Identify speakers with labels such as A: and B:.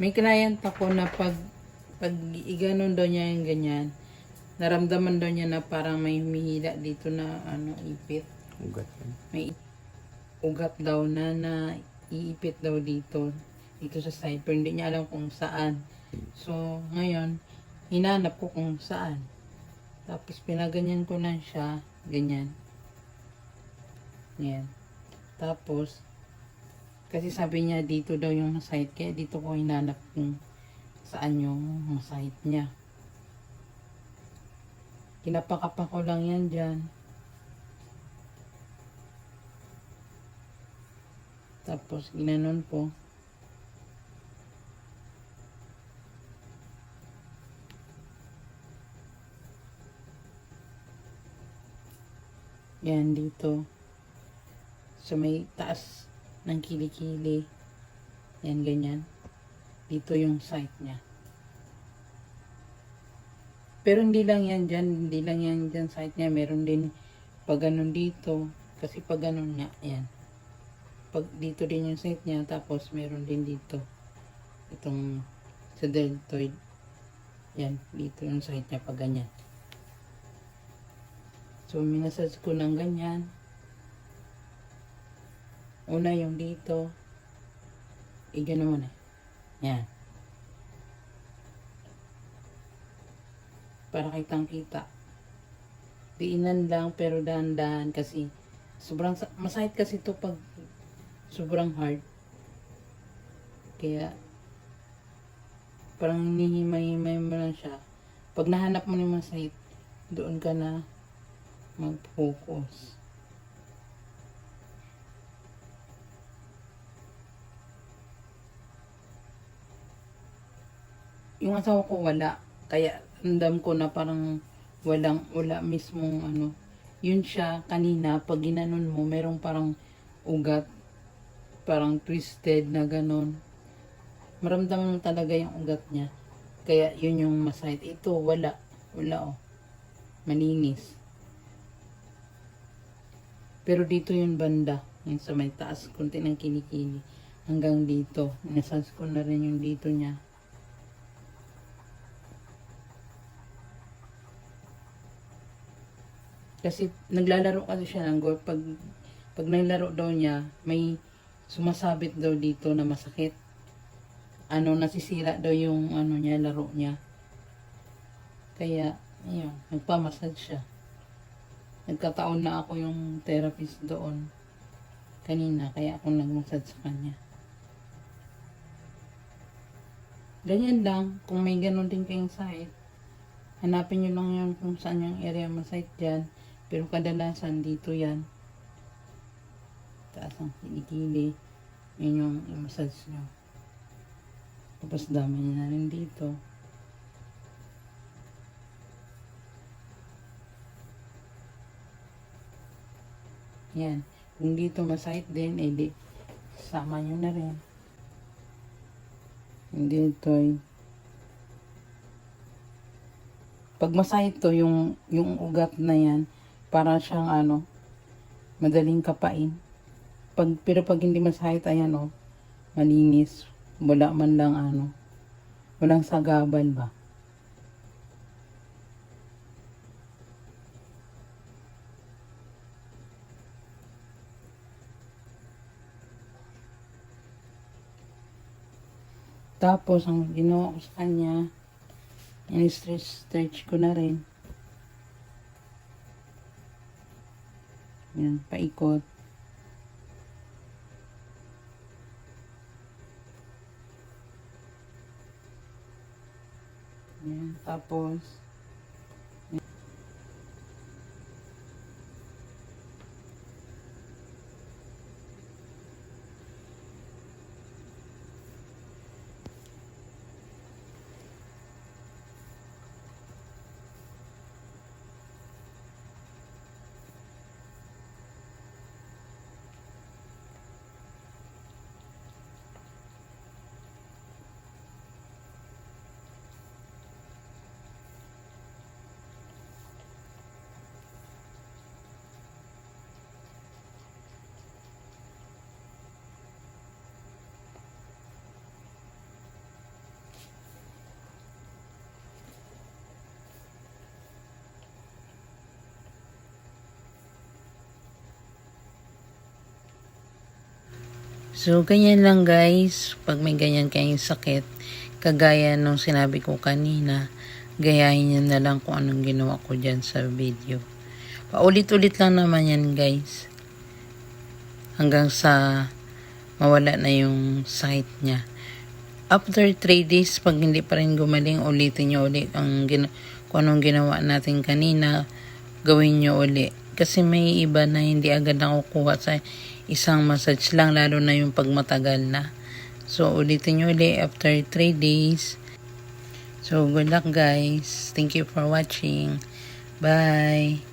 A: May client ako na pag pag iganon daw niya yung ganyan, naramdaman daw niya na parang may humihila dito na ano ipit.
B: Ugat.
A: May ugat daw na na iipit daw dito dito sa side pero hindi niya alam kung saan. So, ngayon, hinanap ko kung saan. Tapos pinaganyan ko lang siya, ganyan. Yan. Tapos, kasi sabi niya dito daw yung site, kaya dito ko hinanap kung saan yung site niya. Kinapakapa ko lang yan dyan. Tapos, ginanon po. Yan, dito. So, may taas ng kilikili. Yan, ganyan. Dito yung site niya. Pero hindi lang yan dyan. Hindi lang yan dyan site niya. Meron din pag ganun dito. Kasi pag ganun nga, yan. Pag dito din yung site niya. Tapos meron din dito. Itong sa deltoid. Yan. Dito yung site niya pag ganyan. So, minasage ko ng ganyan. Una yung dito. Igano mo na. Yan. Para kitang kita. Diinan lang pero dahan-dahan kasi sobrang sa- masakit kasi to pag sobrang hard. Kaya parang hinihimay-himay mo lang siya. Pag nahanap mo yung masakit, doon ka na mag-focus. Yung asawa ko wala. Kaya ramdam ko na parang walang, wala mismong ano. Yun siya kanina, pag ginanon mo, merong parang ugat. Parang twisted na ganon. Maramdaman mo talaga yung ugat niya. Kaya yun yung masakit. Ito, wala. Wala oh. Malinis. Pero dito yung banda. Yung sa may taas, konti ng kilikili. Hanggang dito. Nasas ko na rin yung dito niya. Kasi naglalaro kasi siya ng golf. Pag, pag naglaro daw niya, may sumasabit daw dito na masakit. Ano, nasisira daw yung ano niya, laro niya. Kaya, ayun, nagpamassage siya. Nagkataon na ako yung therapist doon kanina, kaya ako nagmassage sa kanya. Ganyan lang, kung may ganun din kayong site, hanapin nyo lang yun kung saan yung area mo site dyan. Pero kadalasan dito yan. Taas ang kilikili. Yun yung i-massage nyo. Tapos dami nyo na rin dito. Yan. Kung dito masakit din, edi sama nyo na rin. Hindi ito ay pag masakit to yung yung ugat na yan para siyang ano madaling kapain. Pag pero pag hindi masakit ayan oh malinis. Wala man lang ano walang sagabal ba? Tapos, ang ginawa ko sa kanya, in-stretch stretch ko na rin. Yan, paikot. Yan, tapos, So, ganyan lang guys. Pag may ganyan kayong sakit, kagaya nung sinabi ko kanina, gayahin nyo na lang kung anong ginawa ko dyan sa video. Paulit-ulit lang naman yan guys. Hanggang sa mawala na yung sight niya. After 3 days, pag hindi pa rin gumaling, ulitin nyo ulit ang gina- kung anong ginawa natin kanina, gawin nyo ulit. Kasi may iba na hindi agad nakukuha sa isang massage lang, lalo na yung pagmatagal na. So, ulitin nyo ulit after 3 days. So, good luck guys. Thank you for watching. Bye.